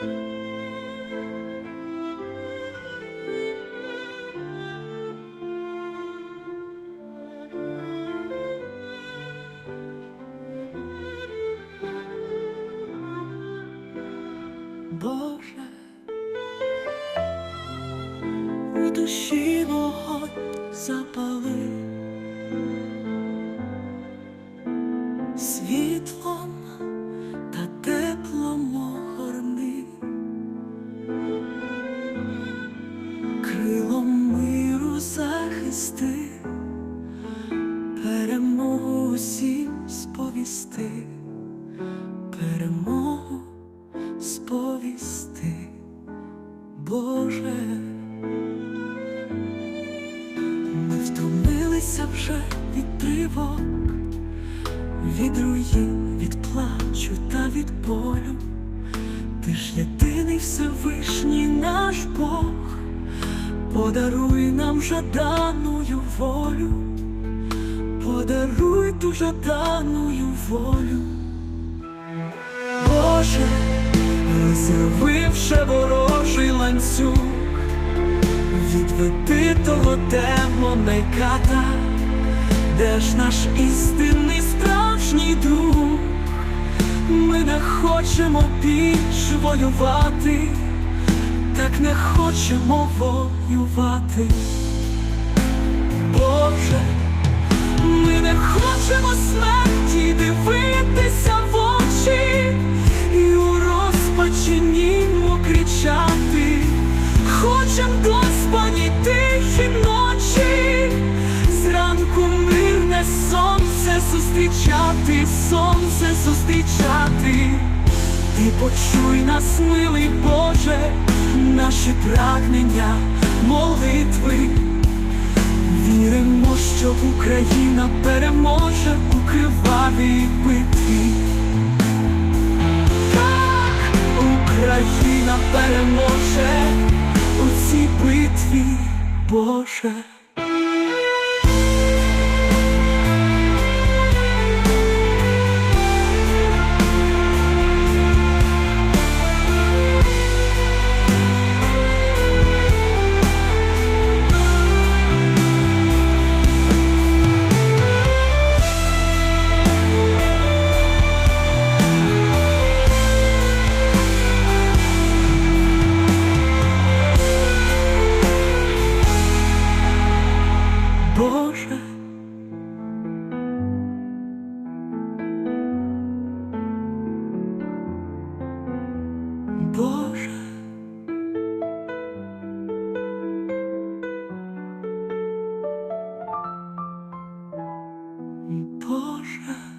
Боже, у душі вогонь запали захисти, перемогу усім сповісти, перемогу сповісти, Боже, ми втомилися вже від тривог, від руїн, від плачу та від болю. Ти ж єдиний Всевишній наш Бог, подаруй нам жаданую волю, подаруй ту жаданую волю. Боже, розірвивши ворожий ланцюг, відведи того демона й ката, де ж наш істинний справжній друг? Ми не хочемо більш воювати, воювати. Боже, ми не хочемо смерті дивитися в очі і у розпачі німо кричати. Хочем до спані тихі ночі, зранку мирне сонце зустрічати, сонце зустрічати. Ти почуй нас, милий Боже, наші прагнення, молитви. Віримо, що Україна переможе у кривавій битві. Так, Україна переможе у цій битві, Боже. Боже. Боже. Боже.